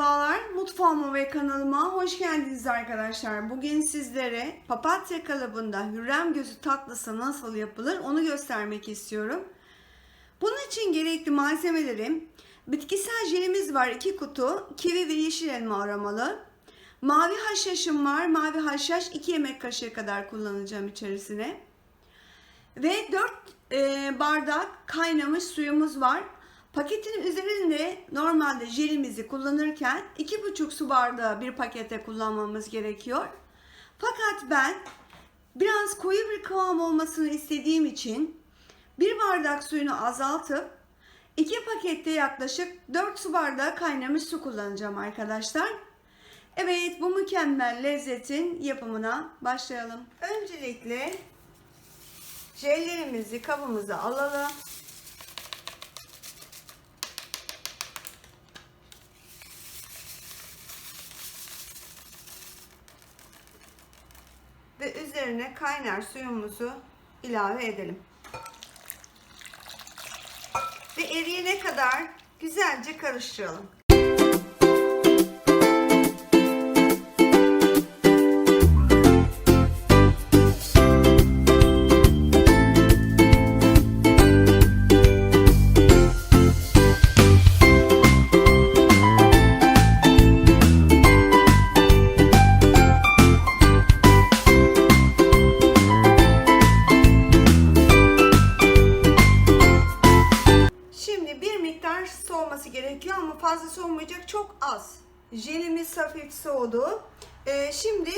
Merhabalar, mutfağıma ve kanalıma hoş geldiniz arkadaşlar. Bugün sizlere papatya kalıbında hürrem gözü tatlısı nasıl yapılır onu göstermek istiyorum. Bunun için gerekli malzemelerim bitkisel jelimiz var 2 kutu, kivi ve yeşil elma aromalı. Mavi haşhaşım var, mavi haşhaş 2 yemek kaşığı kadar kullanacağım içerisine. Ve 4 bardak kaynamış suyumuz var. Paketin üzerinde normalde jelimizi kullanırken 2,5 su bardağı bir pakete kullanmamız gerekiyor. Fakat ben biraz koyu bir kıvam olmasını istediğim için bir bardak suyunu azaltıp iki pakette yaklaşık 4 su bardağı kaynamış su kullanacağım arkadaşlar. Evet bu mükemmel lezzetin yapımına başlayalım. Öncelikle jellerimizi kabımıza alalım. ve üzerine kaynar suyumuzu ilave edelim. Ve eriyene kadar güzelce karıştıralım. Jelimiz hafif soğudu. Ee, şimdi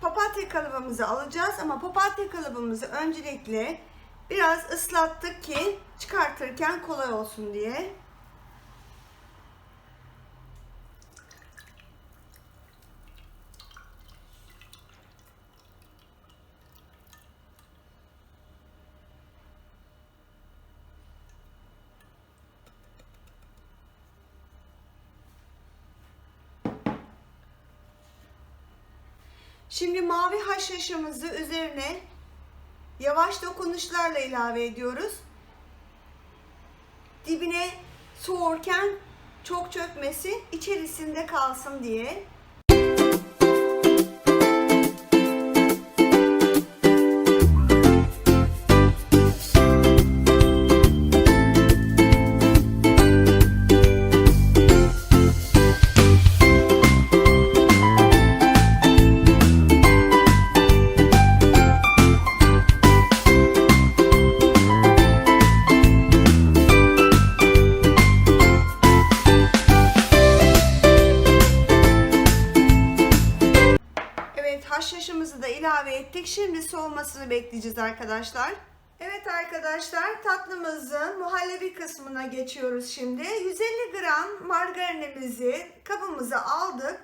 papatya kalıbımızı alacağız ama papatya kalıbımızı öncelikle biraz ıslattık ki çıkartırken kolay olsun diye. Şimdi mavi haşhaşımızı üzerine yavaş dokunuşlarla ilave ediyoruz. Dibine soğurken çok çökmesi içerisinde kalsın diye. Soğumasını bekleyeceğiz arkadaşlar. Evet arkadaşlar tatlımızın muhallebi kısmına geçiyoruz şimdi. 150 gram margarinimizi kabımıza aldık.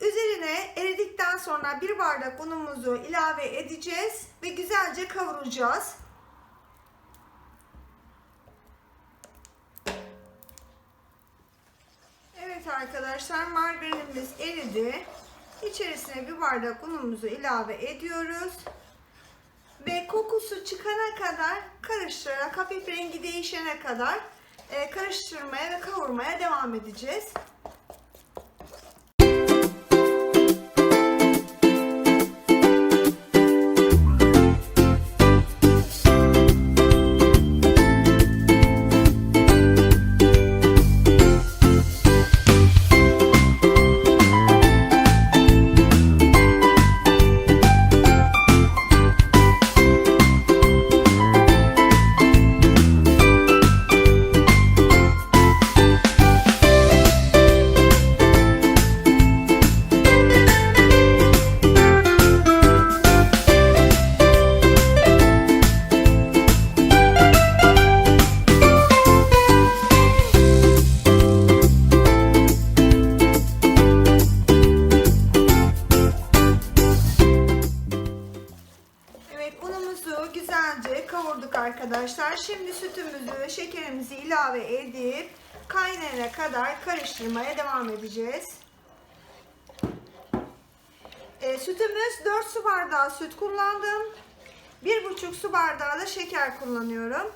Üzerine eridikten sonra bir bardak unumuzu ilave edeceğiz ve güzelce kavuracağız. Evet arkadaşlar margarinimiz eridi. İçerisine bir bardak unumuzu ilave ediyoruz. Ve kokusu çıkana kadar karıştırarak hafif rengi değişene kadar e, karıştırmaya ve kavurmaya devam edeceğiz. Kaynayana kadar karıştırmaya devam edeceğiz. E, sütümüz 4 su bardağı süt kullandım. 1,5 su bardağı da şeker kullanıyorum.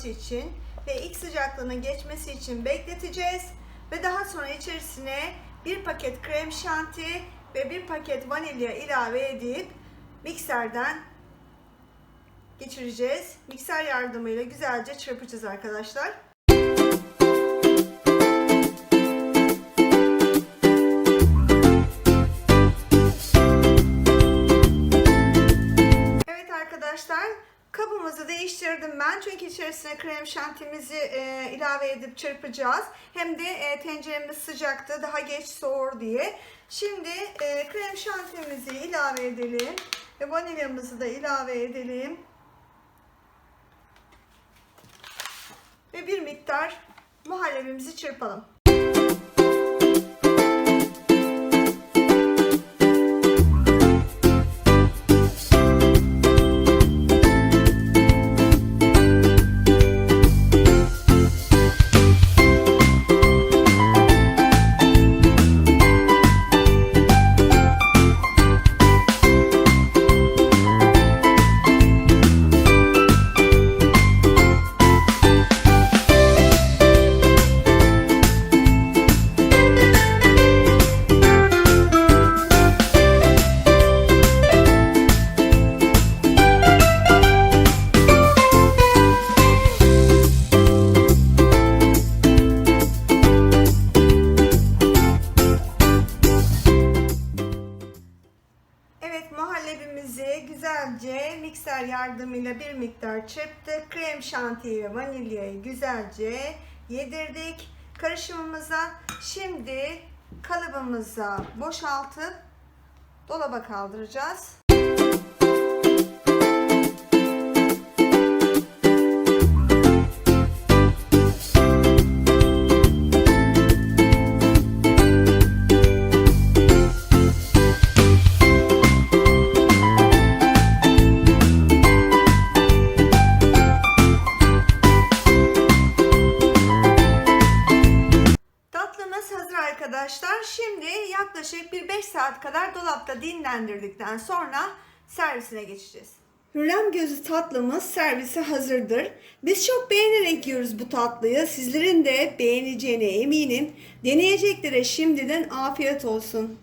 Soğuması için ve ilk sıcaklığının geçmesi için bekleteceğiz. Ve daha sonra içerisine bir paket krem şanti ve bir paket vanilya ilave edip mikserden geçireceğiz. Mikser yardımıyla güzelce çırpacağız arkadaşlar. Kabımızı değiştirdim ben çünkü içerisine krem şantimizi e, ilave edip çırpacağız. Hem de e, tenceremiz sıcaktı daha geç soğur diye. Şimdi e, krem şantimizi ilave edelim ve vanilyamızı da ilave edelim. Ve bir miktar muhallebimizi çırpalım. Güzelce mikser yardımıyla bir miktar çırptık. Krem şantiyi ve vanilyayı güzelce yedirdik karışımımıza. Şimdi kalıbımıza boşaltıp dolaba kaldıracağız. Arkadaşlar. Şimdi yaklaşık bir 5 saat kadar dolapta dinlendirdikten sonra servisine geçeceğiz. Hürrem gözü tatlımız servise hazırdır. Biz çok beğenerek yiyoruz bu tatlıyı. Sizlerin de beğeneceğine eminim. Deneyeceklere şimdiden afiyet olsun.